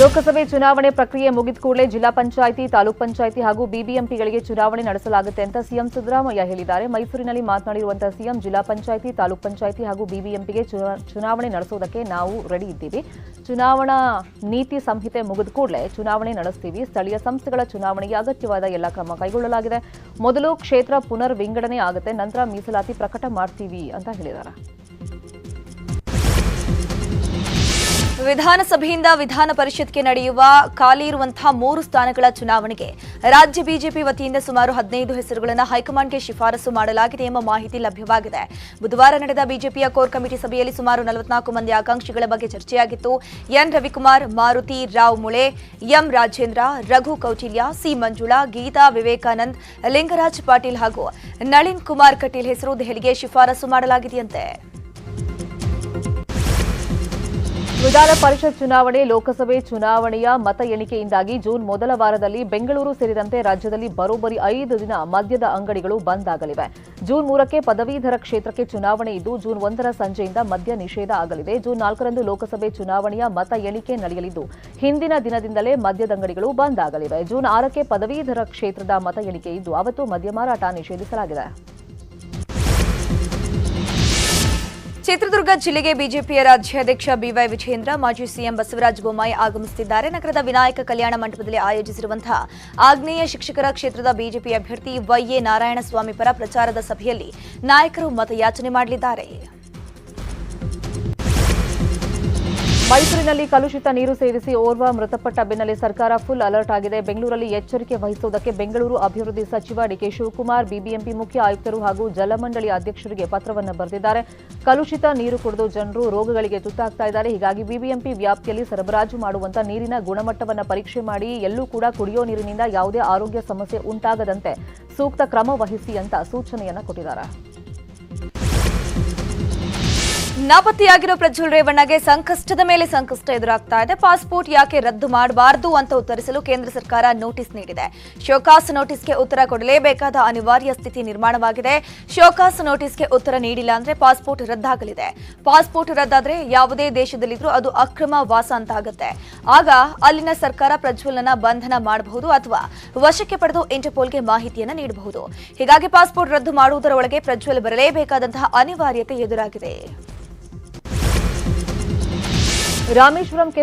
ಲೋಕಸಭೆ ಚುನಾವಣೆ ಪ್ರಕ್ರಿಯೆ ಮುಗಿದ ಕೂಡಲೇ ಜಿಲ್ಲಾ ಪಂಚಾಯಿತಿ, ತಾಲೂಕ್ ಪಂಚಾಯಿತಿ ಹಾಗೂ ಬಿಬಿಎಂಪಿಗಳಿಗೆ ಚುನಾವಣೆ ನಡೆಸಲಾಗುತ್ತೆ ಅಂತ ಸಿಎಂ ಸಿದ್ದರಾಮಯ್ಯ ಹೇಳಿದ್ದಾರೆ. ಮೈಸೂರಿನಲ್ಲಿ ಮಾತನಾಡಿರುವಂತಹ ಸಿಎಂ, ಜಿಲ್ಲಾ ಪಂಚಾಯಿತಿ, ತಾಲೂಕ್ ಪಂಚಾಯಿತಿ ಹಾಗೂ ಬಿಬಿಎಂಪಿಗೆ ಚುನಾ- ಚುನಾವಣೆ ನಡೆಸೋದಕ್ಕೆ ನಾವು ರೆಡಿ ಇದ್ದೀವಿ. ಚುನಾವಣಾ ನೀತಿ ಸಂಹಿತೆ ಮುಗಿದ ಕೂಡಲೇ ಚುನಾವಣೆ ನಡೆಸ್ತೀವಿ. ಸ್ಥಳೀಯ ಸಂಸ್ಥೆಗಳ ಚುನಾವಣೆಗೆ ಅಗತ್ಯವಾದ ಎಲ್ಲ ಕ್ರಮ ಕೈಗೊಳ್ಳಲಾಗಿದೆ. ಮೊದಲು ಕ್ಷೇತ್ರ ಪುನರ್ ವಿಂಗಡಣೆ ಆಗುತ್ತೆ, ನಂತರ ಮೀಸಲಾತಿ ಪ್ರಕಟ ಮಾಡ್ತೀವಿ ಅಂತ ಹೇಳಿದ್ದಾರೆ. ವಿಧಾನಸಭೆಯಿಂದ ವಿಧಾನ ಪರಿಷತ್ಗೆ ನಡೆಯುವ ಖಾಲಿ ಇರುವಂತಹ ಮೂರು ಸ್ಥಾನಗಳ ಚುನಾವಣೆಗೆ ರಾಜ್ಯ ಬಿಜೆಪಿ ವತಿಯಿಂದ ಸುಮಾರು ಹದಿನೈದು ಹೆಸರುಗಳನ್ನು ಹೈಕಮಾಂಡ್ಗೆ ಶಿಫಾರಸು ಮಾಡಲಾಗಿದೆ ಎಂಬ ಮಾಹಿತಿ ಲಭ್ಯವಾಗಿದೆ. ಬುಧವಾರ ನಡೆದ ಬಿಜೆಪಿಯ ಕೋರ್ ಕಮಿಟಿ ಸಭೆಯಲ್ಲಿ ಸುಮಾರು ನಲವತ್ನಾಲ್ಕು ಮಂದಿ ಆಕಾಂಕ್ಷಿಗಳ ಬಗ್ಗೆ ಚರ್ಚೆಯಾಗಿತ್ತು. N. Ravikumar, Maruti Rao Mule, M. Rajendra, Raghu Kautilya, C. Manjula, Geeta Vivekanand, Lingaraj Patil ಹಾಗೂ ನಳಿನ್ ಕುಮಾರ್ ಕಟೀಲ್ ಹೆಸರು ದೆಹಲಿಗೆ ಶಿಫಾರಸು ಮಾಡಲಾಗಿದೆಯಂತೆ. ವಿಧಾನ ಪರಿಷತ್ ಚುನಾವಣೆ, ಲೋಕಸಭೆ ಚುನಾವಣೆಯ ಮತ ಎಣಿಕೆಯಿಂದಾಗಿ ಜೂನ್ ಮೊದಲ ವಾರದಲ್ಲಿ ಬೆಂಗಳೂರು ಸೇರಿದಂತೆ ರಾಜ್ಯದಲ್ಲಿ ಬರೋಬ್ಬರಿ ಐದು ದಿನ ಮದ್ಯದ ಅಂಗಡಿಗಳು ಬಂದ್ ಆಗಲಿವೆ. ಜೂನ್ ಮೂರಕ್ಕೆ ಪದವೀಧರ ಕ್ಷೇತ್ರಕ್ಕೆ ಚುನಾವಣೆ ಇದ್ದು, ಜೂನ್ ಒಂದರ ಸಂಜೆಯಿಂದ ಮದ್ಯ ನಿಷೇಧ ಆಗಲಿದೆ. ಜೂನ್ ನಾಲ್ಕರಂದು ಲೋಕಸಭೆ ಚುನಾವಣೆಯ ಮತ ಎಣಿಕೆ ನಡೆಯಲಿದ್ದು, ಹಿಂದಿನ ದಿನದಿಂದಲೇ ಮದ್ಯದ ಅಂಗಡಿಗಳು ಬಂದ್ ಆಗಲಿವೆ. ಜೂನ್ ಆರಕ್ಕೆ ಪದವೀಧರ ಕ್ಷೇತ್ರದ ಮತ ಎಣಿಕೆ ಇದ್ದು, ಅವತ್ತು ಮದ್ಯ ಮಾರಾಟ ನಿಷೇಧಿಸಲಾಗಿದೆ. ಚಿತ್ರದುರ್ಗ ಜಿಲ್ಲೆಗೆ ಬಿಜೆಪಿಯ ರಾಜ್ಯಾಧ್ಯಕ್ಷ ಬಿವೈ ವಿಜೇಂದ್ರ ಮಾಜಿ ಸಿಎಂ ಬಸವರಾಜ ಬೊಮ್ಮಾಯಿ ಆಗಮಿಸುತ್ತಿದ್ದಾರೆ. ನಗರದ ವಿನಾಯಕ ಕಲ್ಯಾಣ ಮಂಟಪದಲ್ಲಿ ಆಯೋಜಿಸಿರುವಂತಹ ಆಗ್ನೇಯ ಶಿಕ್ಷಕರ ಕ್ಷೇತ್ರದ ಬಿಜೆಪಿ ಅಭ್ಯರ್ಥಿ ವೈಎ ನಾರಾಯಣಸ್ವಾಮಿ ಪರ ಪ್ರಚಾರದ ಸಭೆಯಲ್ಲಿ ನಾಯಕರು ಮತಯಾಚನೆ ಮಾಡಲಿದ್ದಾರೆ. ಮೈಸೂರಿನಲ್ಲಿ ಕಲುಷಿತ ನೀರು ಸೇವಿಸಿ ಓರ್ವ ಮೃತಪಟ್ಟ ಬೆನ್ನಲ್ಲೇ ಸರ್ಕಾರ ಫುಲ್ ಅಲರ್ಟ್ ಆಗಿದೆ. ಬೆಂಗಳೂರಲ್ಲಿ ಎಚ್ಚರಿಕೆ ವಹಿಸುವುದಕ್ಕೆ ಬೆಂಗಳೂರು ಅಭಿವೃದ್ಧಿ ಸಚಿವ ಡಿಕೆ ಶಿವಕುಮಾರ್, ಬಿಬಿಎಂಪಿ ಮುಖ್ಯ ಆಯುಕ್ತರು ಹಾಗೂ ಜಲಮಂಡಳಿ ಅಧ್ಯಕ್ಷರಿಗೆ ಪತ್ರವನ್ನು ಬರೆದಿದ್ದಾರೆ. ಕಲುಷಿತ ನೀರು ಕುಡಿದು ಜನರು ರೋಗಗಳಿಗೆ ತುತ್ತಾಗ್ತಾ ಇದ್ದಾರೆ. ಹೀಗಾಗಿ ಬಿಬಿಎಂಪಿ ವ್ಯಾಪ್ತಿಯಲ್ಲಿ ಸರಬರಾಜು ಮಾಡುವಂತಹ ನೀರಿನ ಗುಣಮಟ್ಟವನ್ನು ಪರೀಕ್ಷೆ ಮಾಡಿ ಎಲ್ಲೂ ಕೂಡ ಕುಡಿಯೋ ನೀರಿನಿಂದ ಯಾವುದೇ ಆರೋಗ್ಯ ಸಮಸ್ಯೆ ಉಂಟಾಗದಂತೆ ಸೂಕ್ತ ಕ್ರಮ ವಹಿಸಿ ಅಂತ ಸೂಚನೆಯನ್ನು ಕೊಟ್ಟಿದ್ದಾರೆ. ನಾಪತ್ತೆಯಾಗಿರೋ ಪ್ರಜ್ವಲ್ ರೇವಣ್ಣಗೆ ಸಂಕಷ್ಟದ ಮೇಲೆ ಸಂಕಷ್ಟ ಎದುರಾಗ್ತಾ ಇದೆ. ಪಾಸ್ಪೋರ್ಟ್ ಯಾಕೆ ರದ್ದು ಮಾಡಬಾರದು ಅಂತ ಉತ್ತರಿಸಲು ಕೇಂದ್ರ ಸರ್ಕಾರ ನೋಟಿಸ್ ನೀಡಿದೆ. ಶೋಕಾಸ್ ನೋಟಿಸ್ಗೆ ಉತ್ತರ ಕೊಡಲೇಬೇಕಾದ ಅನಿವಾರ್ಯ ಸ್ಥಿತಿ ನಿರ್ಮಾಣವಾಗಿದೆ. ಶೋಕಾಸ್ ನೋಟಿಸ್ಗೆ ಉತ್ತರ ನೀಡಿಲ್ಲ ಅಂದ್ರೆ ಪಾಸ್ಪೋರ್ಟ್ ರದ್ದಾಗಲಿದೆ. ಪಾಸ್ಪೋರ್ಟ್ ರದ್ದಾದ್ರೆ ಯಾವುದೇ ದೇಶದಲ್ಲಿದ್ರೂ ಅದು ಅಕ್ರಮ ವಾಸ ಅಂತ ಆಗುತ್ತೆ. ಆಗ ಅಲ್ಲಿನ ಸರ್ಕಾರ ಪ್ರಜ್ವಲ್ನ ಬಂಧನ ಮಾಡಬಹುದು ಅಥವಾ ವಶಕ್ಕೆ ಪಡೆದು ಇಂಟರ್ಪೋಲ್ಗೆ ಮಾಹಿತಿಯನ್ನು ನೀಡಬಹುದು. ಹೀಗಾಗಿ ಪಾಸ್ಪೋರ್ಟ್ ರದ್ದು ಮಾಡುವುದರ ಒಳಗೆ ಪ್ರಜ್ವಲ್ ಬರಲೇಬೇಕಾದಂತಹ ಅನಿವಾರ್ಯತೆ ಎದುರಾಗಿದೆ. रामेश्वरम के